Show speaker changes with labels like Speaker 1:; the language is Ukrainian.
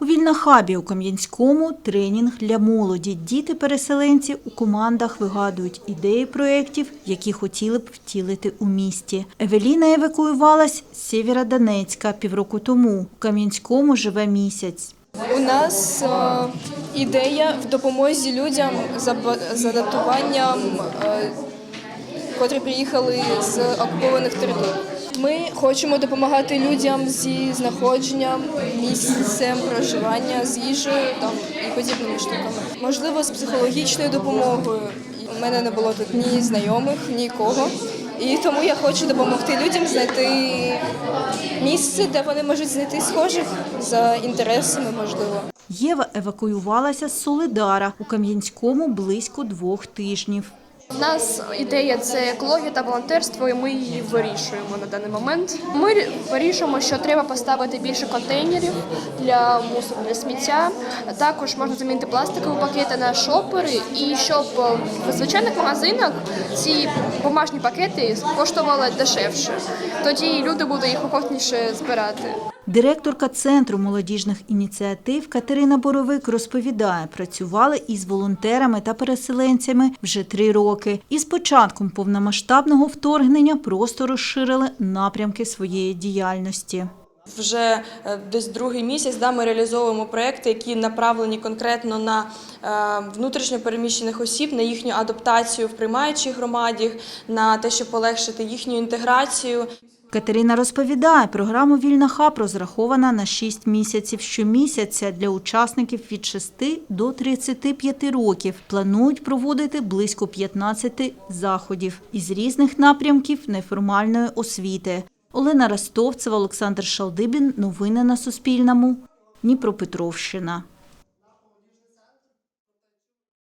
Speaker 1: У Вільнахабі у Кам'янському тренінг для молоді. Діти-переселенці у командах вигадують ідеї проєктів, які хотіли б втілити у місті. Евеліна евакуювалась з Сєвєродонецька півроку тому. У Кам'янському живе місяць.
Speaker 2: У нас е, ідея в допомозі людям за, за датуванням, е, котрі приїхали з окупованих територій. Ми хочемо допомагати людям зі знаходженням, місцем проживання, з їжею там, і подібними штуками. Можливо, з психологічною допомогою. У мене не було тут ні знайомих, нікого. І тому я хочу допомогти людям знайти місце, де вони можуть знайти схожих за інтересами, можливо.
Speaker 1: Єва евакуювалася з Солидара у Кам'янському близько двох тижнів.
Speaker 3: У нас ідея це екологія та волонтерство, і ми її вирішуємо на даний момент. Ми вирішуємо, що треба поставити більше контейнерів для мусору для сміття. Також можна замінити пластикові пакети на шопери, і щоб в звичайних магазинах ці бумажні пакети коштували дешевше. Тоді люди будуть їх охотніше збирати.
Speaker 1: Директорка Центру молодіжних ініціатив Катерина Боровик розповідає, працювали із волонтерами та переселенцями вже три роки. І з початком повномасштабного вторгнення просто розширили напрямки своєї діяльності.
Speaker 4: Вже е, десь другий місяць да, ми реалізовуємо проекти, які направлені конкретно на е, внутрішньо переміщених осіб, на їхню адаптацію в приймаючій громаді, на те, щоб полегшити їхню інтеграцію.
Speaker 1: Катерина розповідає, програма «Вільна хаб» розрахована на 6 місяців щомісяця для учасників від 6 до 35 років. Планують проводити близько 15 заходів із різних напрямків неформальної освіти. Олена Ростовцева, Олександр Шалдибін. Новини на Суспільному. Дніпропетровщина.